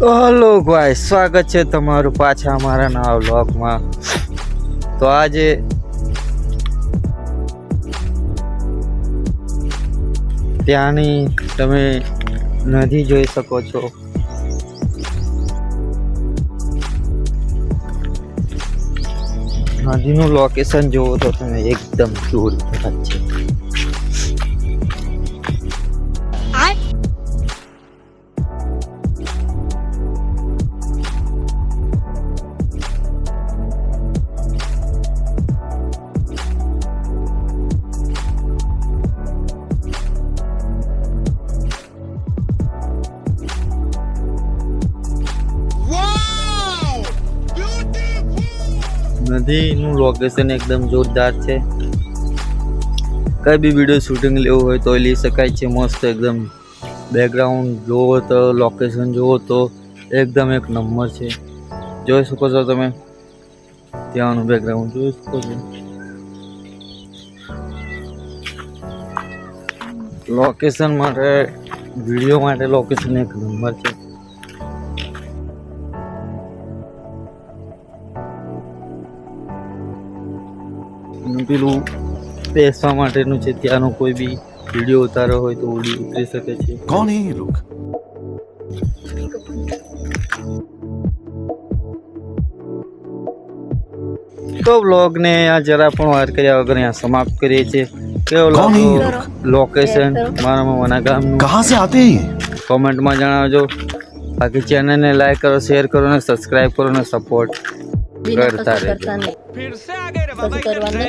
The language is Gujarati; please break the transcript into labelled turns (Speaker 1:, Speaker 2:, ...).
Speaker 1: હલો ભાઈ, સ્વાગત છે તમારું પાછા અમારા નવા બ્લોગમાં તો આજે ત્યાંની તમે નદી જોઈ શકો છો. નદીનું લોકેશન જોવો તો તમે એકદમ દૂર છે. નદીનું લોકેશન એકદમ જોરદાર છે. કઈ બી વીડિયો શૂટિંગ લેવું હોય તો લઈ શકાય છે. મસ્ત એકદમ બેકગ્રાઉન્ડ જુઓ તો લોકેશન જુઓ તો એકદમ એક નંબર છે. જોઈ શકો છો તમે. ત્યાંનું બેકગ્રાઉન્ડ જોઈ શકો છો. લોકેશન માટે વીડિયો માટે લોકેશન એક નંબર છે. પેલું બેસવા માટેનું છે ત્યાંનો કોઈ બી વીડિયો ઉતારો હોય તો ઉડી ઉતરી શકે છે.
Speaker 2: કોણ એ લોક?
Speaker 1: તો બ્લોગને આ જરા પણ વાર કર્યા વગર અહીંયા સમાપ્ત કરીએ છીએ. કેવો
Speaker 2: લાગ્યો
Speaker 1: લોકેશન મારા મામાના ગામનું.
Speaker 2: કહા સે આતે
Speaker 1: કોમેન્ટમાં જણાવજો. બાકી ચેનલને લાઈક કરો શેર કરો ને સબસ્ક્રાઈબ કરો ને સપોર્ટ
Speaker 3: बिना
Speaker 1: करता
Speaker 3: कसर
Speaker 1: रहे।
Speaker 3: करता नहीं
Speaker 4: फिर से आ गए रे बाबा
Speaker 3: कसं करवाना